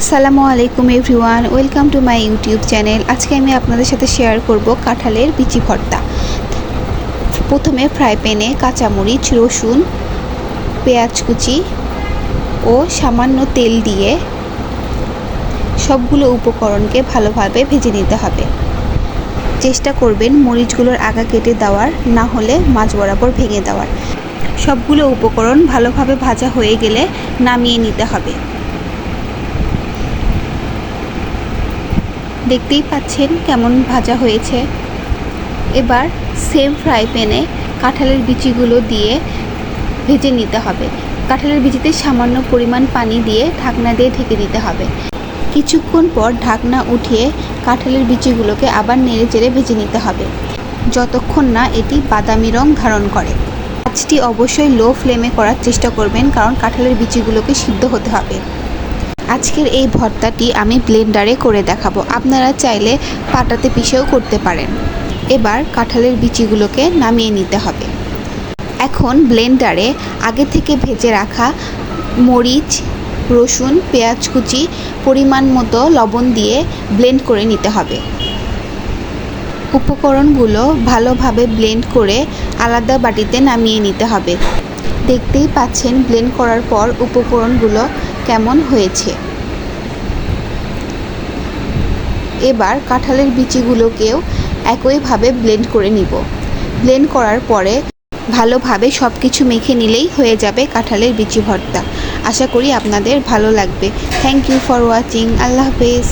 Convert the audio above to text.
আসসালামু আলাইকুম everyone, welcome to my YouTube channel. আজকে আমি আপনাদের সাথে শেয়ার করব কাঁঠালের বিচি ভর্তা। প্রথমে ফ্রাই প্যানে কাঁচামরিচ, রসুন, পেঁয়াজ কুচি ও সামান্য তেল দিয়ে সবগুলো উপকরণকে ভালোভাবে ভেজে নিতে হবে। চেষ্টা করবেন মরিচগুলোর আগা কেটে দেওয়ার, না হলে মাছ বরাবর ভেঙে দেওয়ার। সবগুলো উপকরণ ভালোভাবে ভাজা হয়ে গেলে নামিয়ে নিতে হবে। দেখতেই পাচ্ছেন কেমন ভাজা হয়েছে। এবার সেম ফ্রাই প্যানে কাঁঠালের বিচিগুলো দিয়ে ভেজে নিতে হবে। কাঁঠালের বিচিতে সামান্য পরিমাণ পানি দিয়ে ঢাকনা দিয়ে ঢেকে দিতে হবে। কিছুক্ষণ পর ঢাকনা উঠিয়ে কাঁঠালের বিচিগুলোকে আবার নেড়ে চেড়ে ভেজে নিতে হবে। যতক্ষণ না এটি বাদামি রং ধারণ করে। কাজটি অবশ্যই লো ফ্লেমে করার চেষ্টা করবেন, কারণ কাঁঠালের বিচিগুলোকে সিদ্ধ হতে হবে। আজকের এই ভর্তাটি আমি ব্লেন্ডারে করে দেখাবো। আপনারা চাইলে পাটাতে পিষেও করতে পারেন। এবার কাঁঠালের বিচিগুলোকে নামিয়ে নিতে হবে। এখন ব্লেন্ডারে আগে থেকে ভেজে রাখা মরিচ, রসুন, পেঁয়াজ কুচি, পরিমাণ মতো লবণ দিয়ে ব্লেন্ড করে নিতে হবে। উপকরণগুলো ভালোভাবে ব্লেন্ড করে আলাদা বাটিতে নামিয়ে নিতে হবে। দেখতেই পাচ্ছেন ব্লেন্ড করার পর উপকরণগুলো কেমন হয়েছে? এবার কাঁঠালের বিচিগুলোকেও একইভাবে ব্লেন্ড করে নিব। ব্লেন্ড করার পরে ভালোভাবে সব কিছু মেখে নিলেই হয়ে যাবে কাঁঠালের বিচি ভর্তা। আশা করি আপনাদের ভালো লাগবে। থ্যাংক ইউ ফর ওয়াচিং আল্লাহ হাফেজ।